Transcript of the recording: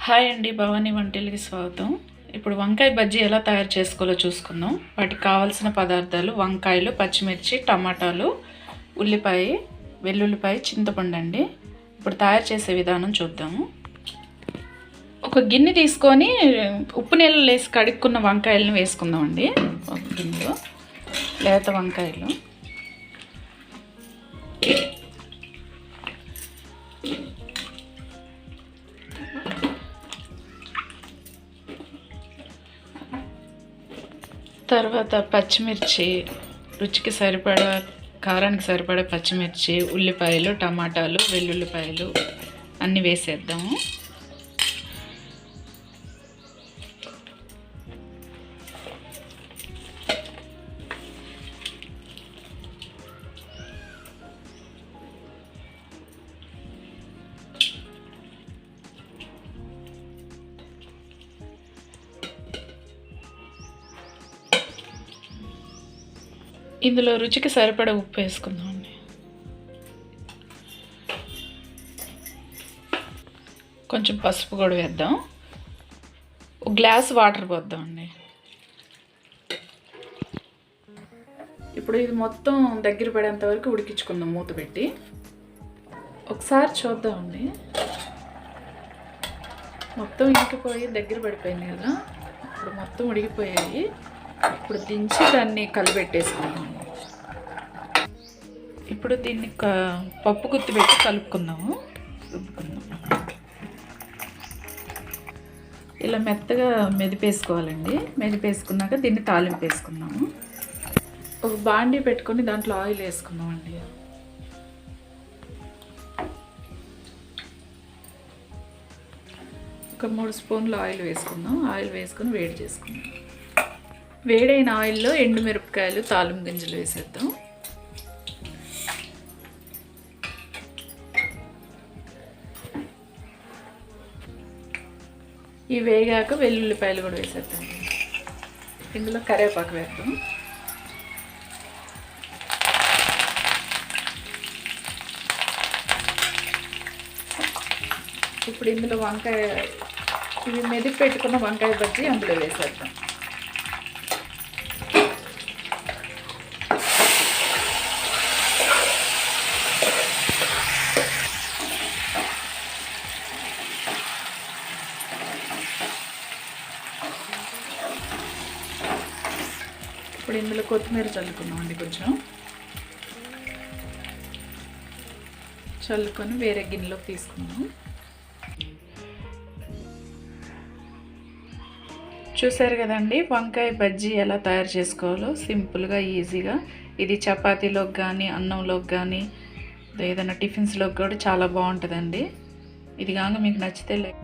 Hi అండి భవానీ వంటలకి స్వాగతం. ఇప్పుడు వంకాయ బజ్జీ ఎలా తయారు చేసుకోవాలో చూసుకుందాం. వాటికి కావాల్సిన పదార్థాలు వంకాయలు పచ్చిమిర్చి టమాటాలు ఉల్లిపాయ వెల్లుల్లిపాయ చింతపండు అండి. ఇప్పుడు తయారు చేసే విధానం చూద్దాము. ఒక గిన్నె తీసుకొని ఉప్పు నీళ్ళు వేసి కడుక్కున్న వంకాయలను వేసుకుందామండి. ఒక గిన్నెలో లేత వంకాయలు. తర్వాత పచ్చిమిర్చి రుచికి సరిపడా కారానికి సరిపడే పచ్చిమిర్చి ఉల్లిపాయలు టమాటాలు వెల్లుల్లిపాయలు అన్నీ వేసేద్దాము. ఇందులో రుచికి సరిపడా ఉప్పు వేసుకుందామండి. కొంచెం పసుపు కూడా వేద్దాం. ఒక గ్లాస్ వాటర్ పోద్దాం అండి ఇప్పుడు ఇది మొత్తం దగ్గర పడేంత వరకు ఉడికించుకుందాం మూత పెట్టి. ఒకసారి చూద్దామండి. మొత్తం ఇంకిపోయి దగ్గర పడిపోయింది కదా. ఇప్పుడు మొత్తం ఉడికిపోయాయి. ఇప్పుడు దించి దాన్ని కలిపెట్టేసుకుందాం ఇప్పుడు దీన్ని క- పప్పు గుత్తి పెట్టి కలుపుకుందాము. రుబ్బుకుందాం ఇలా మెత్తగా మెదిపేసుకోవాలండి. మెదిపేసుకున్నాక దీన్ని తాలింపు వేసుకుందాము. ఒక బాండీ పెట్టుకొని దాంట్లో ఆయిల్ వేసుకుందామండి. ఒక మూడు స్పూన్లు ఆయిల్ వేసుకుందాం. ఆయిల్ వేసుకొని వేడి చేసుకుందాం. వేడైన ఆయిల్లో ఎండుమిరపకాయలు తాలిం గింజలు వేసేద్దాం. ఈ వేగాక వెల్లుల్లిపాయలు కూడా వేసేద్దాం. ఇందులో కరివేపాకు వేద్దాం. ఇప్పుడు ఇందులో వంకాయ ఇవి మెదిపి పెట్టుకున్న వంకాయ బజ్జీ అందులో వేసేద్దాం. ఇప్పుడు ఇందులో కొత్తిమీర చల్లుకుందామండి కొంచెం. చల్లుకొని వేరే గిన్నెలోకి తీసుకున్నాము చూసారు కదండి వంకాయ బజ్జీ ఎలా తయారు చేసుకోవాలో సింపుల్గా ఈజీగా. ఇది చపాతీలోకి కానీ అన్నంలోకి కానీ ఏదైనా టిఫిన్స్లోకి కూడా చాలా బాగుంటుందండి. ఇది కాక మీకు నచ్చితే లైక్